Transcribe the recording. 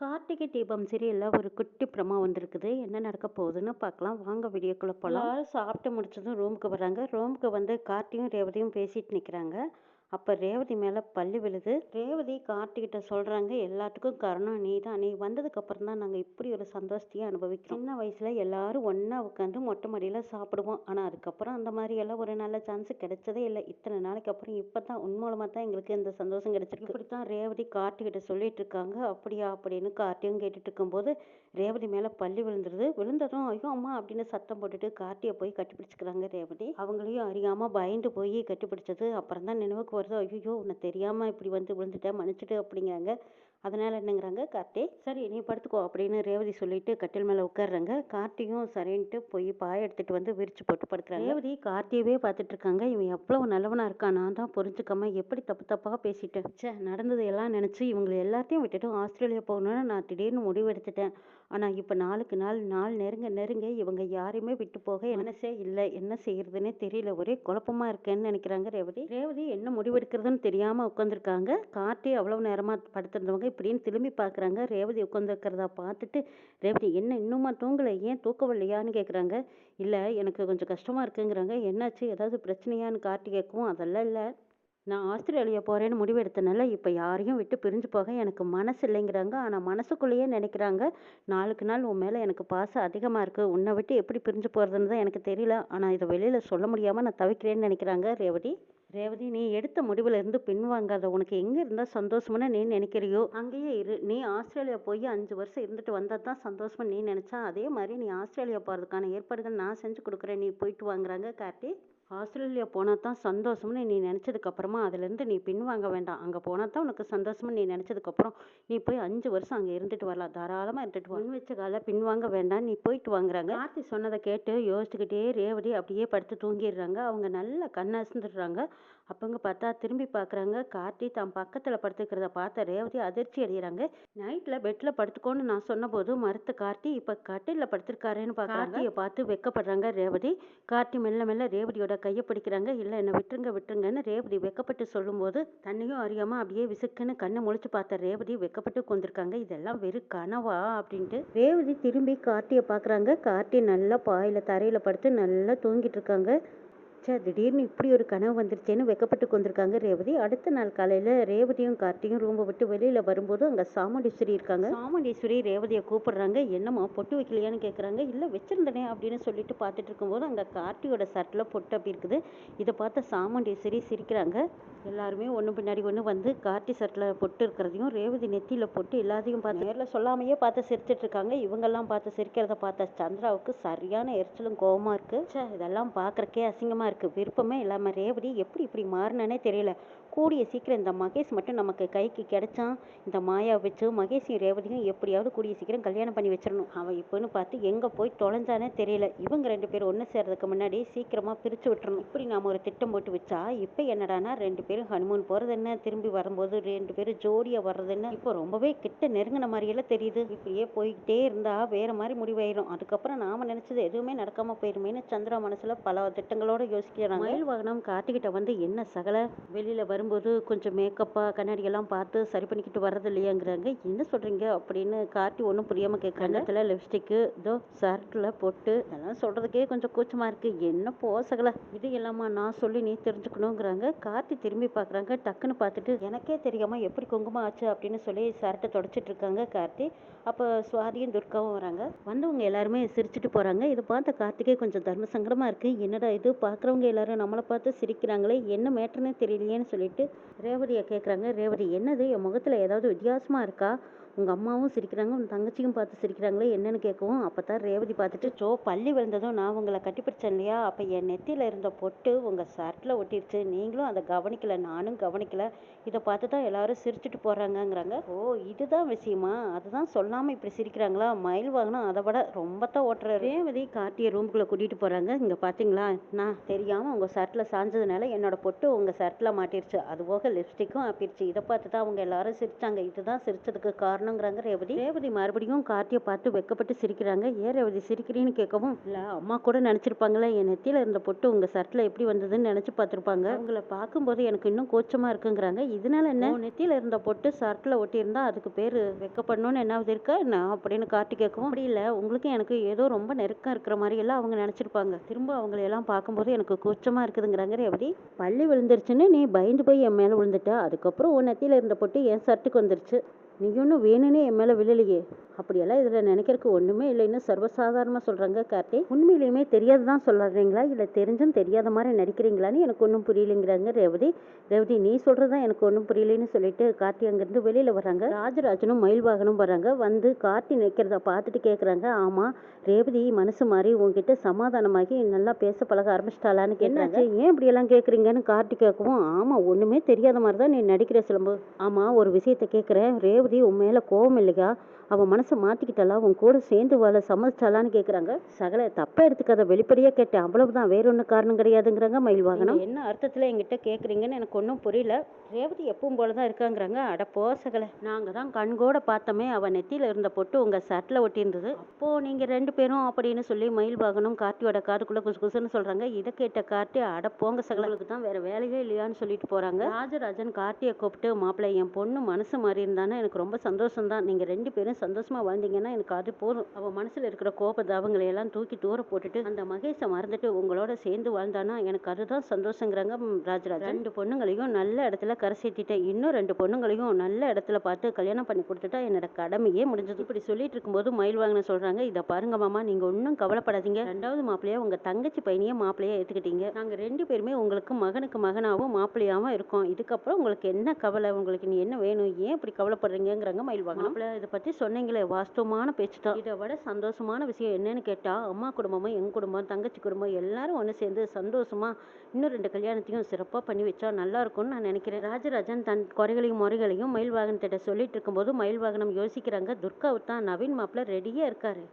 கார்த்திகை தீபம் சீரியலில் ஒரு குட்டி பிரமா வந்திருக்குது. என்ன நடக்க போகுதுன்னு பார்க்கலாம். வாங்க வீடியோக்குள்ளே போகலாம் சாப்பிட்டு முடிச்சதும் ரூமுக்கு வர்றாங்க. ரூமுக்கு வந்து கார்த்தியும் ரேவதியும் பேசிட்டு நிற்கிறாங்க அப்போ ரேவதி மேலே பள்ளி விழுது. ரேவதி கார்த்திகிட்ட சொல்கிறாங்க எல்லாத்துக்கும் காரணம் நீ தான் நீ வந்ததுக்கப்புறம் தான் நாங்கள் இப்படி ஒரு சந்தோஷத்தையே அனுபவிக்கிறோம். சின்ன வயசில் எல்லாரும் ஒன்றா உட்காந்து மொட்டை மாடியில் சாப்பிடுவோம். ஆனால் அதுக்கப்புறம் அந்த மாதிரி எல்லாம் ஒரு நல்ல சான்ஸ் கிடைச்சதே இல்லை. இத்தனை நாளைக்கு அப்புறம் இப்போ தான் உன் மூலமாக தான் எங்களுக்கு இந்த சந்தோஷம் கிடைச்சிருக்கு. இப்படி தான் ரேவதி கார்த்திகிட்ட சொல்லிட்டு இருக்காங்க. அப்படியா அப்படின்னு கார்த்தியும் கேட்டுட்டு இருக்கும்போது ரேவதி மேலே பள்ளி விழுந்துருது. விழுந்ததும் ஐயோ அம்மா அப்படின்னு சத்தம் போட்டுட்டு கார்த்தியை போய் கட்டிப்பிடிச்சிக்கிறாங்க ரேவதி. அவங்களையும் அறியாமல் பயந்து போய் கட்டிப்பிடிச்சது. அப்புறம் தான் நினைவுக்கு வருது ஐயோ உன்னை தெரியாமல் இப்படி வந்து விழுந்துட்டேன் மன்னிச்சிட்டு அப்படிங்கிறாங்க. அதனால் என்னங்கிறாங்க கார்த்தி சரி நீ படுத்துக்கோ அப்படின்னு ரேவதி சொல்லிட்டு கட்டில் மேலே உட்காடுறாங்க கார்த்தியும் சரின்ட்டு போய் பாய எடுத்துகிட்டு வந்து விரிச்சு போட்டு படுக்கிறாங்க. ரேவதி கார்த்தியவே பார்த்துட்டு இருக்காங்க இவன் எவ்வளவு நல்லவனாக இருக்கான். நான் தான் புரிஞ்சுக்காம எப்படி தப்பு தப்பாக பேசிட்டேன். சே நடந்தது எல்லாம் நினச்சி இவங்களை எல்லாத்தையும் விட்டுட்டு ஆஸ்திரேலியா போகணும்னு நான் திடீர்னு முடிவு எடுத்துட்டேன். ஆனால் இப்போ நாளுக்கு நாள் நாள் நெருங்க நெருங்க இவங்க யாரையுமே விட்டு போக மனசே இல்லை. என்ன செய்யறதுன்னே தெரியல. ஒரே குழப்பமா இருக்கேன்னு நினைக்கிறாங்க ரேவதி. ரேவதி என்ன முடிவெடுக்கிறதுன்னு தெரியாமல் உட்காந்துருக்காங்க கார்த்தி அவ்வளவு நேரமாக படுத்திருந்தவங்க இப்படின்னு திரும்பி பார்க்குறாங்க ரேவதி உட்காந்துருக்கிறதா பார்த்துட்டு ரேவதி என்ன இன்னுமா தூங்கலை? ஏன் தூக்கவில்லையான்னு கேட்குறாங்க இல்லை எனக்கு கொஞ்சம் கஷ்டமாக இருக்குங்கிறாங்க. என்னாச்சு? ஏதாவது பிரச்சனையான்னு கார்த்தி கேட்கவும் அதெல்லாம் இல்லை. நான் ஆஸ்திரேலியா போகிறேன்னு முடிவு எடுத்தனால இப்போ யாரையும் விட்டு பிரிஞ்சு போக எனக்கு மனசு இல்லைங்கிறாங்க. ஆனால் மனசுக்குள்ளேயே நினைக்கிறாங்க. நாளுக்கு நாள் உன் மேலே எனக்கு பாசம் அதிகமாக இருக்குது உன்னை விட்டு எப்படி பிரிஞ்சு போகிறதுன்னு தான் எனக்கு தெரியல. ஆனால் இதை வெளியில் சொல்ல முடியாமல் நான் தவிக்கிறேன்னு நினைக்கிறாங்க ரேவதி. ரேவதி நீ எடுத்த முடிவில் இருந்து பின்வாங்காத. உனக்கு எங்கே இருந்தால் சந்தோஷம்னு நீ நினைக்கிறியோ? அங்கேயே இரு. நீ ஆஸ்திரேலியா போய் அஞ்சு வருஷம் இருந்துட்டு வந்தால் தான் சந்தோஷமாக நீ நினச்சா அதே மாதிரி நீ ஆஸ்திரேலியா போகிறதுக்கான ஏற்பாடுகள் நான் செஞ்சு கொடுக்குறேன். நீ போயிட்டு வாங்குறாங்க கார்த்தி. ஆஸ்திரேலியா போனால் தான் சந்தோஷம்னு நீ நினச்சதுக்கப்புறமா அதுலேருந்து நீ பின்வாங்க வேண்டாம். அங்கே போனால் தான் உனக்கு சந்தோஷம்னு நீ நினச்சதுக்கப்புறம் நீ போய் அஞ்சு வருஷம் அங்கே இருந்துட்டு வரலாம். தாராளமாக இருந்துட்டு வா. வச்ச கால பின்வாங்க வேண்டாம். நீ போயிட்டு வாங்குறாங்க. ஆர்த்தி சொன்னதை கேட்டு யோசிச்சுக்கிட்டே ரேவதி அப்படியே படுத்து தூங்கிடுறாங்க. அவங்க நல்லா கண்ணை அசந்துடுறாங்க அப்போங்க பார்த்தா திரும்பி பார்க்குறாங்க. கார்த்தி தான் பக்கத்தில் படுத்துக்கிறத பார்த்த ரேவதி அதிர்ச்சி அடைகிறாங்க நைட்டில் பெட்டில் படுத்துக்கோன்னு நான் சொன்னபோது மறுத்த கார்த்தி இப்போ கட்டிலில் படுத்திருக்காருன்னு கார்த்தியை பார்த்து வெக்கப்படுறாங்க ரேவதி. கார்த்தி மெல்ல மெல்ல ரேவதியோட கையை பிடிக்கிறாங்க. இல்லை என்னை விட்டுருங்க விட்டுருங்கன்னு ரேவதி வெக்கப்பட்டு சொல்லும்போது தன்னையும் அறியாமல் அப்படியே விசுக்குன்னு கண்ணை முழிச்சு பார்த்த ரேவதி வெக்கப்பட்டு கொண்டிருக்காங்க இதெல்லாம் வெறும் கனவா? அப்படின்ட்டு. ரேவதி திரும்பி கார்த்தியை பார்க்குறாங்க. கார்த்தி நல்லா பாயில் தரையில் படுத்து நல்லா தூங்கிட்டு இருக்காங்க. ச்சே திடீர்னு இப்படி ஒரு கனவு வந்துருச்சேன்னு வெக்கப்பட்டு கொண்டிருக்காங்க ரேவதி. அடுத்த நாள் காலையில் ரேவதியும் கார்த்தியும் ரூமை விட்டு வெளியில் வரும்போது அங்கே சாமுண்டீஸ்வரி இருக்காங்க. சாமுண்டீஸ்வரி ரேவதியை கூப்பிடுறாங்க. என்னம்மா பொட்டு வைக்கலையான்னு கேட்குறாங்க இல்லை வச்சிருந்தனே அப்படின்னு சொல்லிட்டு பார்த்துட்டு இருக்கும்போது அங்கே கார்த்தியோட சட்டில் பொட்டு அப்படி இருக்குது. இதை பார்த்த சாமுண்டீஸ்வரி சிரிக்கிறாங்க. எல்லாருமே ஒன்று பின்னாடி ஒன்று வந்து கார்த்தி சட்டில் பொட்டு இருக்கிறதையும் ரேவதி நெத்தியில் பொட்டு எல்லாத்தையும் பார்த்து நேரில் சொல்லாமையே பார்த்து சிரிச்சிட்டு இருக்காங்க. இவங்கெல்லாம் பார்த்து சிரிக்கிறத பார்த்த சந்திராவுக்கு சரியான எரிச்சலும் கோவமாக இருக்குது ச்சே இதெல்லாம் பார்க்குறக்கே அசிங்கமாக இருக்குது விருப்பமே இல்லாமல் ரேவதி எப்படி இப்படி மாறினானே தெரியல. கூடிய சீக்கிரம் இந்த மகேஷ் மட்டும் நமக்கு கைக்கு கிடைச்சான் இந்த மாயா வச்சு மகேஷையும் ரேவதியும் எப்படியாவது கூடிய சீக்கிரம் கல்யாணம் பண்ணி வச்சிடணும். அவன் இப்போன்னு பார்த்து எங்கே போய் தொலைஞ்சானே தெரியல. இவங்க ரெண்டு பேரும் ஒன்று சேர்றதுக்கு முன்னாடி சீக்கிரமாக பிரித்து விட்டுறணும். இப்படி நாம் ஒரு திட்டம் போட்டு வச்சா இப்போ என்னடானா ரெண்டு பேரும் ஹனுமன் போகிறது என்ன திரும்பி வரும்போது ரெண்டு பேரும் ஜோடியாக வர்றது என்ன இப்போ ரொம்பவே கிட்ட நெருங்கின மாதிரியெல்லாம் தெரியுது. இப்படியே போய்கிட்டே இருந்தால் வேறு மாதிரி முடிவாயிடும் அதுக்கப்புறம் நாம் நினச்சது எதுவுமே நடக்காமல் போயிருமேன்னு சந்திரா மனசில் பல திட்டங்களோடு யோசிக்கிறாங்க. மயில் வாகனம் காட்டுக்கிட்ட வந்து என்ன சகல? வெளியில் வரும் வரும்போது கொஞ்சம் மேக்கப்பா கண்ணாடியெல்லாம் பார்த்து சரி பண்ணிக்கிட்டு வர்றது இல்லையாங்கிறாங்க. என்ன சொல்றீங்க? அப்படின்னு கார்த்தி ஒன்றும் புரியாம கேட்கறதுல லிப்ஸ்டிக்கு இதோ ஷர்ட்ல பொட்டு இதெல்லாம் சொல்றதுக்கே கொஞ்சம் கூச்சமா இருக்கு. என்ன போ சகல இது இல்லாம நான் சொல்லி நீ தெரிஞ்சுக்கணுங்கிறாங்க. கார்த்தி திரும்பி பார்க்குறாங்க டக்குன்னு பார்த்துட்டு எனக்கே தெரியாம எப்படி குங்குமம் ஆச்சு? அப்படின்னு சொல்லி ஷர்ட்டை தொடச்சிட்டு இருக்காங்க கார்த்தி. அப்போ சுவாதியும் துர்காவும் வராங்க. வந்தவங்க எல்லாருமே சிரிச்சிட்டு போகிறாங்க இதை பார்த்த கார்த்திகே கொஞ்சம் தர்ம சங்கடமாக இருக்குது என்னடா இது? பார்க்குறவங்க எல்லாரும் நம்மளை பார்த்து சிரிக்கிறாங்களே. என்ன மேட்டர்னே தெரியலையேன்னு சொல்லிட்டு ரேவதியை கேட்குறாங்க ரேவதி என்னது? என் முகத்தில் ஏதாவது வித்தியாசமாக இருக்கா? உங்கள் அம்மாவும் சிரிக்கிறாங்க உன் தங்கச்சியும் பார்த்து சிரிக்கிறாங்களே என்னன்னு கேட்கவும் அப்போ தான் ரேவதி பார்த்துட்டு சோ பள்ளி விழுந்ததும் நான் உங்களை கட்டிப்பிடிச்சேன் இல்லையா? அப்போ என் நெத்தியில் இருந்த பொட்டு உங்கள் ஷர்ட்டில் ஒட்டிடுச்சு நீங்களும் அதை கவனிக்கலை நானும் கவனிக்கலை. இதை பார்த்து தான் எல்லாரும் சிரிச்சிட்டு போகிறாங்கங்கிறாங்க ஓ இதுதான் விஷயமா? அதுதான் சொல்லாமல் இப்படி சிரிக்கிறாங்களா? மயில் வாங்கினா அதை விட ரொம்ப தான் ஓட்டுறாரு. ரேவதி கார்த்தியை ரூமுக்குள்ளே கூட்டிகிட்டு போகிறாங்க இங்கே பார்த்தீங்களா நான் தெரியாமல் உங்கள் ஷர்ட்டில் சாஞ்சதுனால என்னோட பொட்டு உங்கள் ஷர்ட்டில் மாட்டிருச்சு. அது போக லிப்ஸ்டிக்கும் ஆப்பிடுச்சு இதை பார்த்து தான் அவங்க எல்லாரும் சிரிச்சாங்க. இதுதான் சிரிச்சதுக்கு காரணம். வரணுங்கிறாங்க ரேவதி ரேவதி மறுபடியும் கார்த்தியை பார்த்து வெக்கப்பட்டு சிரிக்கிறாங்க. ஏன் ரேவதி சிரிக்கிறீன்னு கேட்கவும் இல்லை அம்மா கூட நினச்சிருப்பாங்களே என் நெத்தியில் இருந்த பொட்டு உங்கள் சர்ட்டில் எப்படி வந்ததுன்னு நினச்சி பார்த்துருப்பாங்க. உங்களை பார்க்கும்போது எனக்கு இன்னும் கோச்சமாக இருக்குங்கிறாங்க. இதனால என்ன? நெத்தியில் இருந்த பொட்டு சர்ட்டில் ஒட்டியிருந்தா அதுக்கு பேர் வெக்கப்படணும்னு என்னாவது இருக்கா? என்ன? அப்படின்னு கார்த்தி கேட்கவும் அப்படி இல்லை. உங்களுக்கும் எனக்கு ஏதோ ரொம்ப நெருக்கம் இருக்கிற மாதிரி எல்லாம் அவங்க நினச்சிருப்பாங்க. திரும்ப அவங்களையெல்லாம் பார்க்கும்போது எனக்கு கூச்சமாக இருக்குதுங்கிறாங்க ரேவதி. பள்ளி விழுந்துருச்சுன்னு நீ பயந்து போய் என் மேலே விழுந்துட்ட. அதுக்கப்புறம் உன் நெத்தியில் இருந்த பொட்டு என் சர்ட்டுக்கு வந்துருச்சு. நீ ஒன்றும் வேணும்னே என் மேலே விழலையே. அப்படியெல்லாம் இதில் நினைக்கிறதுக்கு ஒன்றுமே இல்லைன்னு சர்வசாதாரணமாக சொல்கிறாங்க கார்த்தி. உண்மையிலையுமே தெரியாது தான் சொல்கிறீங்களா இல்லை தெரிஞ்சும் தெரியாத மாதிரி நடிக்கிறீங்களான்னு எனக்கு ஒன்றும் புரியலைங்கிறாங்க ரேவதி. ரேவதி நீ சொல்கிறது தான் எனக்கு ஒன்றும் புரியலைன்னு சொல்லிட்டு கார்த்தி அங்கேருந்து வெளியில் வராங்க ராஜராஜனும் மயில்வாகனும் வராங்க வந்து கார்த்தி நிற்கிறத பார்த்துட்டு கேட்குறாங்க ஆமாம் ரேவதி மனசு மாதிரி உங்ககிட்ட சமாதானமாகி நல்லா பேச பழக ஆரம்பிச்சிட்டாளான்னு கேட்குறாங்க ஏன் இப்படியெல்லாம் கேட்குறீங்கன்னு கார்த்தி கேட்கவும் ஆமாம் ஒன்றுமே தெரியாத மாதிரி தான் நீ நடிக்கிற சிலம்பு. ஆமாம் ஒரு விஷயத்த கேட்குறேன் ரேவதி உன் மேலே கோவம் இல்லையா அவன் மனசை மாற்றிக்கிட்டாளா உன் கூட சேர்ந்து வாழ சம்மதிச்சாலான்னு கேட்குறாங்க சகல தப்பா எடுத்துக்காத வெளிப்படையாக கேட்டேன். அவ்வளவுதான் வேற ஒன்றும் காரணம் கிடையாதுங்கிறாங்க மயில் வாகனம். என்ன அர்த்தத்தில் என்கிட்ட கேட்குறீங்கன்னு எனக்கு ஒன்றும் புரியல. ரேவதி எப்பவும் போல தான் இருக்காங்கிறாங்க. அட போ சகல. நாங்கள் தான் கண்கூட பார்த்தோமே. அவன் நெத்தியில் இருந்த பொட்டு உங்கள் சட்டில் ஒட்டி இருந்தது அப்போது நீங்கள் ரெண்டு பேரும் அப்படின்னு சொல்லி மயில் வாகனம் கார்த்தியோட காதுக்குள்ளே குசு குசுன்னு சொல்கிறாங்க இதை கேட்ட கார்த்தி அட போங்க சகலுக்கு தான் வேற வேலையே இல்லையான்னு சொல்லிட்டு போகிறாங்க ராஜராஜன் கார்த்தியை கூப்பிட்டு மாப்பிள்ளை என் பொண்ணு மனசு மாறி இருந்தானே எனக்கு ரொம்ப சந்தோஷம் தான் நீங்கள் ரெண்டு பேரும் சந்தோஷமாக வாழ்ந்தீங்கன்னா எனக்கு அது போதும். அவன் மனசில் இருக்கிற கோப தாபங்களை எல்லாம் தூக்கி தூர போட்டுட்டு அந்த மகேஷை மறந்துட்டு உங்களோட சேர்ந்து வாழ்ந்தானா எனக்கு அதுதான் சந்தோஷங்கிறாங்க ராஜராஜ் ரெண்டு பொண்ணுங்களையும் நல்ல இடத்துல கரை சேர்த்திட்டேன். இன்னும் ரெண்டு பொண்ணுங்களையும் நல்ல இடத்துல பார்த்து கல்யாணம் பண்ணி கொடுத்துட்டா என்னோட கடமையே முடிஞ்சது. இப்படி சொல்லிட்டு இருக்கும்போது மயில் வாங்கின சொல்றாங்க இதை பாருங்க மாமா நீங்க ஒன்றும் கவலைப்படாதீங்க. ரெண்டாவது மாப்பிள்ளையா உங்க தங்கச்சி பையனையே மாப்பிள்ளையா ஏத்துக்கிட்டீங்க. நாங்க ரெண்டு பேருமே உங்களுக்கு மகனுக்கு மகனாவும் மாப்பிள்ளையாவும் இருக்கோம். இதுக்கப்புறம் உங்களுக்கு என்ன கவலை? உங்களுக்கு நீ என்ன வேணும்? ஏன் இப்படி கவலைப்படுறீங்க? கவலைப்படுறீங்கிறாங்க மயில் வாங்கணும் மாப்பிள்ளை இதை பத்தி சொன்னீங்களே வாஸ்தவமான பேச்சு தான். இதை விட சந்தோஷமான விஷயம் என்னன்னு கேட்டா அம்மா குடும்பமும் என் குடும்பம் தங்கச்சி குடும்பம் எல்லாரும் ஒன்று சேர்ந்து சந்தோஷமா இன்னும் ரெண்டு கல்யாணத்தையும் சிறப்பாக பண்ணி வச்சா நல்லா இருக்கும்னு நான் நினைக்கிறேன். ராஜராஜன் தன் குறைகளையும் முறைகளையும் மயில் வாகனத்திட்ட சொல்லிட்டு இருக்கும்போது மயில் வாகனம் யோசிக்கிறாங்க. துர்காவுக்கு தான் நவீன் மாப்பிள்ளை ரெடியாக இருக்காரு.